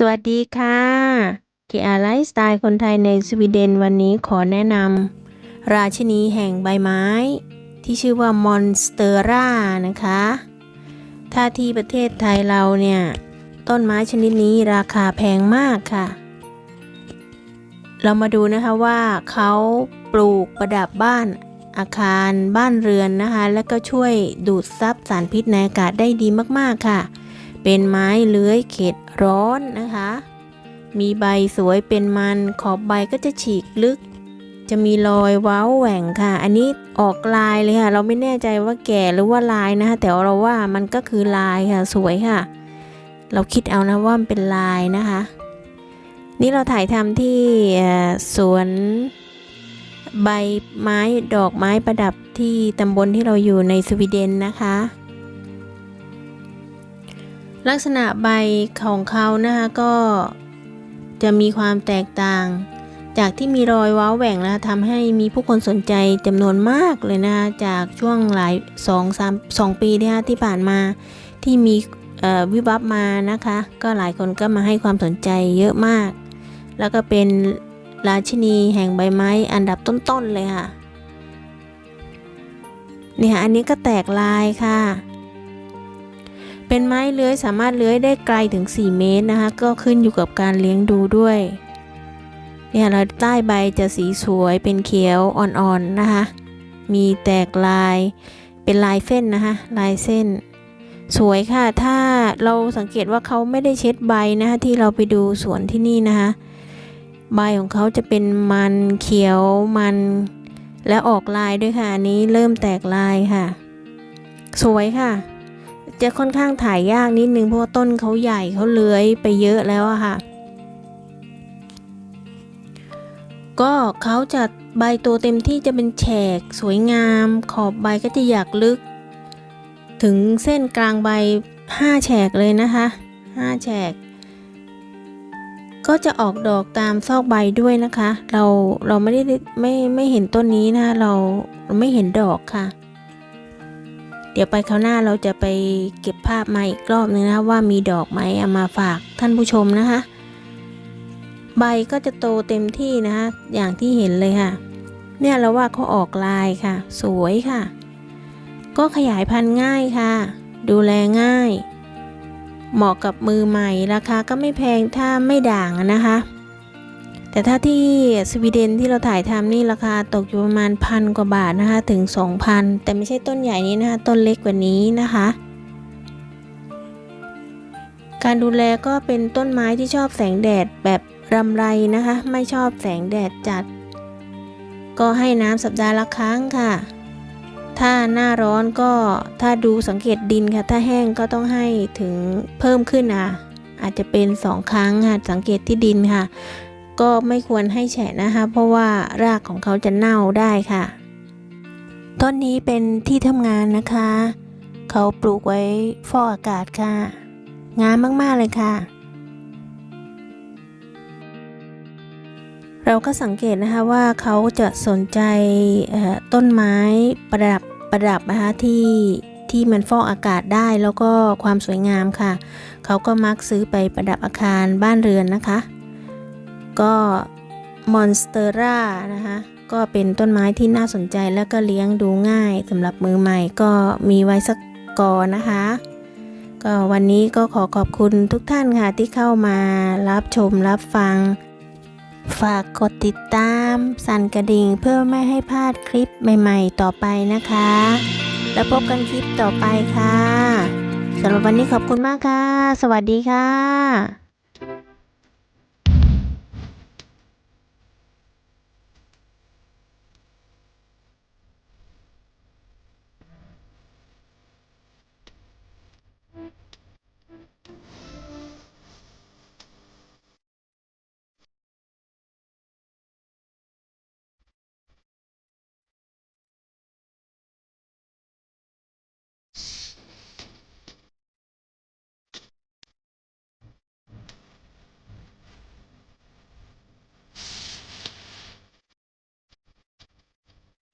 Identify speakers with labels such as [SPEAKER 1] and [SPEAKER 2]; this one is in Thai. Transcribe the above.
[SPEAKER 1] สวัสดีค่ะเกียร์ไลฟ์สไตล์คนไทยในสวีเดนวันนี้ขอแนะนำราชินีแห่งใบไม้ ที่ชื่อว่ามอนสเตอร่านะคะ ถ้าที่ประเทศไทยเราเนี่ย ต้นไม้ชนิดนี้ราคาแพงมากค่ะ เรามาดูนะคะว่าเขาปลูกประดับบ้านอาคารบ้านเรือนนะคะ และก็ช่วยดูดซับสารพิษในอากาศได้ดีมากๆค่ะ เป็นไม้เลื้อยเขตร้อนนะคะ มีใบสวยเป็นมันขอบใบก็จะฉีกลึก จะมีรอยเว้าแหว่งค่ะ อันนี้ออกลายเลยค่ะ เราไม่แน่ใจว่าแก่หรือว่าลายนะคะ แต่เราว่ามันก็คือลายค่ะสวยค่ะ เราคิดเอานะว่ามันเป็นลายนะคะ นี่เราถ่ายทำที่สวนใบไม้ดอกไม้ประดับที่ตำบลที่เราอยู่ในสวีเดนนะคะ ลักษณะใบของเขานะคะก็จะมีความแตกต่าง จากที่มีรอยว้าแหว่งนะคะทำให้มีผู้คนสนใจจำนวนมากเลยนะคะจากช่วงหลายสองสามสองปีเนี่ที่ผ่านมาที่มีวิวับมานะคะ ก็หลายคนก็มาให้ความสนใจเยอะมาก แล้วก็เป็นราชินีแห่งใบไม้อันดับต้นๆเลยค่ะนี่ค่ะอันนี้ก็แตกลายค่ะ เป็นไม้เลื้อยสามารถเลื้อยได้ไกลถึง 4 เมตรนะคะ ก็ขึ้นอยู่กับการเลี้ยงดูด้วยเนี่ยเราใต้ใบจะสีสวยเป็นเขียวอ่อนๆนะคะ มีแตกลายเป็นลายเส้นนะคะ ลายเส้น สวยค่ะ ถ้าเราสังเกตว่าเขาไม่ได้เช็ดใบนะคะที่เราไปดูสวนที่นี่นะคะ ใบของเขาจะเป็นมันเขียวมัน และออกลายด้วยค่ะ อันนี้เริ่มแตกลายค่ะ สวยค่ะ จะค่อนข้างถ่ายยากนิดนึงเพราะว่าต้นเขาใหญ่เขาเลื้อยไปเยอะแล้วอะค่ะ ก็เขาจะใบโตเต็มที่จะเป็นแฉกสวยงาม ขอบใบก็จะอยากลึก ถึงเส้นกลางใบ 5 แฉกเลยนะคะ 5 แฉก ก็จะออกดอกตามซอกใบด้วยนะคะ เราเราไม่ได้ไม่ไม่เห็นต้นนี้นะ เราไม่เห็นดอกค่ะ ดี๋ยวไปคราวหน้าเราจะไปเก็บภาพมาอีกรอบนึงนะว่ามีดอกไหมเอามาฝากท่านผู้ชมนะคะ ใบก็จะโตเต็มที่นะคะอย่างที่เห็นเลยค่ะ เนี่ยเราว่าเขาออกลายค่ะ สวยค่ะ ก็ขยายพันธุ์ง่ายค่ะ ดูแลง่าย เหมาะกับมือใหม่ราคาก็ไม่แพงถ้าไม่ด่างนะคะ แต่ถ้าที่สวีเดนที่เราถ่ายทำนี่ราคาตกอยู่ประมาณพันกว่าบาทนะคะถึง 2,000 แต่ไม่ใช่ต้นใหญ่นี้นะคะต้นเล็กกว่านี้นะคะ การดูแลก็เป็นต้นไม้ที่ชอบแสงแดดแบบรำไรนะคะ ไม่ชอบแสงแดดจัด ก็ให้น้ำสัปดาห์ละครั้งค่ะ ถ้าหน้าร้อนก็ถ้าดูสังเกตดินค่ะ ถ้าแห้งก็ต้องให้ถึงเพิ่มขึ้นอะอาจจะเป็นสองครั้งค่ะสังเกตที่ดินค่ะ ก็ไม่ควรให้แฉะนะคะ เพราะว่ารากของเขาจะเน่าได้ค่ะ ต้นนี้เป็นที่ทำงานนะคะ เขาปลูกไว้ฟอกอากาศค่ะ งามมาก ๆ เลยค่ะ เราก็สังเกตนะคะว่าเขาจะสนใจต้นไม้ประดับประดับนะคะที่ที่มันฟอกอากาศได้แล้วก็ความสวยงามค่ะ เขาก็มักซื้อไปประดับอาคารบ้านเรือนนะคะ ก็มอนสเตอร่านะคะก็เป็นต้นไม้ที่น่าสนใจแล้วก็เลี้ยงดูง่ายสำหรับมือใหม่ก็มีไว้สักกอนะคะ ก็วันนี้ก็ขอขอบคุณทุกท่านค่ะที่เข้ามารับชมรับฟัง ฝากกดติดตาม สั่นกระดิ่งเพื่อไม่ให้พลาดคลิปใหม่ๆต่อไปนะคะ แล้วพบกันคลิปต่อไปค่ะสำหรับวันนี้ขอบคุณมากค่ะ สวัสดีค่ะ